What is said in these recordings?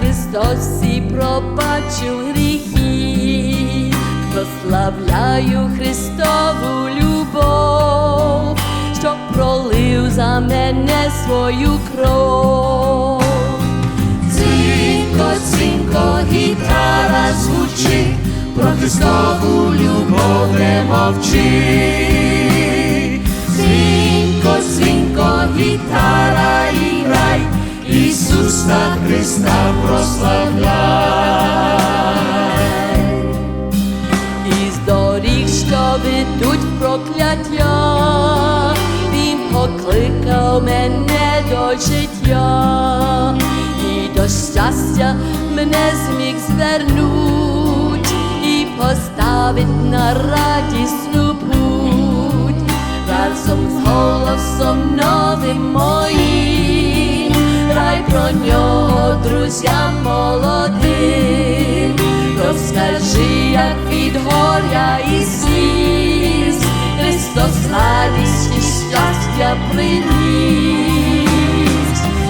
Христос всі пробачив гріхи, прославляю Христову любов, що пролив за мене свою кров. Дзвінко, дзвінко, гітара звучить, про Христову любов не мовчи. Дзвінко, дзвінко, гітара і Ісуса Христа прославляй. Із доріг, що ведуть прокляття, Він покликав мене до життя, і до щастя мене зміг звернуть і поставить на радісну путь, разом з голосом новим моїм, рай про нього друзям молодим. Розкажи, як від горя і сліз Христос радість і щастя приніс.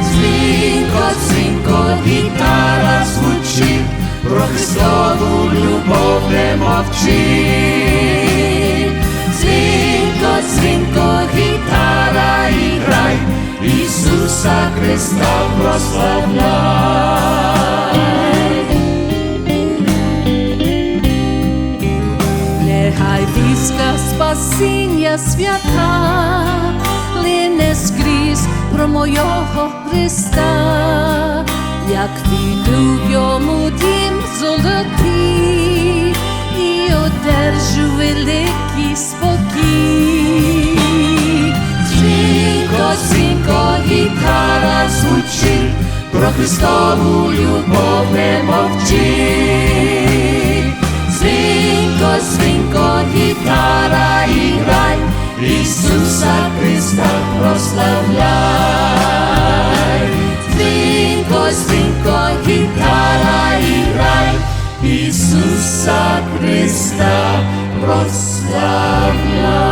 Дзвінко, дзвінко, гітара звучить, про Христову любов не мовчи. Ісуса Христа прославляй. Нехай віска спасіння свята, лине скрізь про мойого Христа, як піду в йому дім золотий і одержу великий спокій. Про Христову любов не мовчи. Дзвінко, дзвінко, гітара і грай, Ісуса Христа прославляй. Дзвінко, дзвінко, гітара і грай, Ісуса Христа прославляй.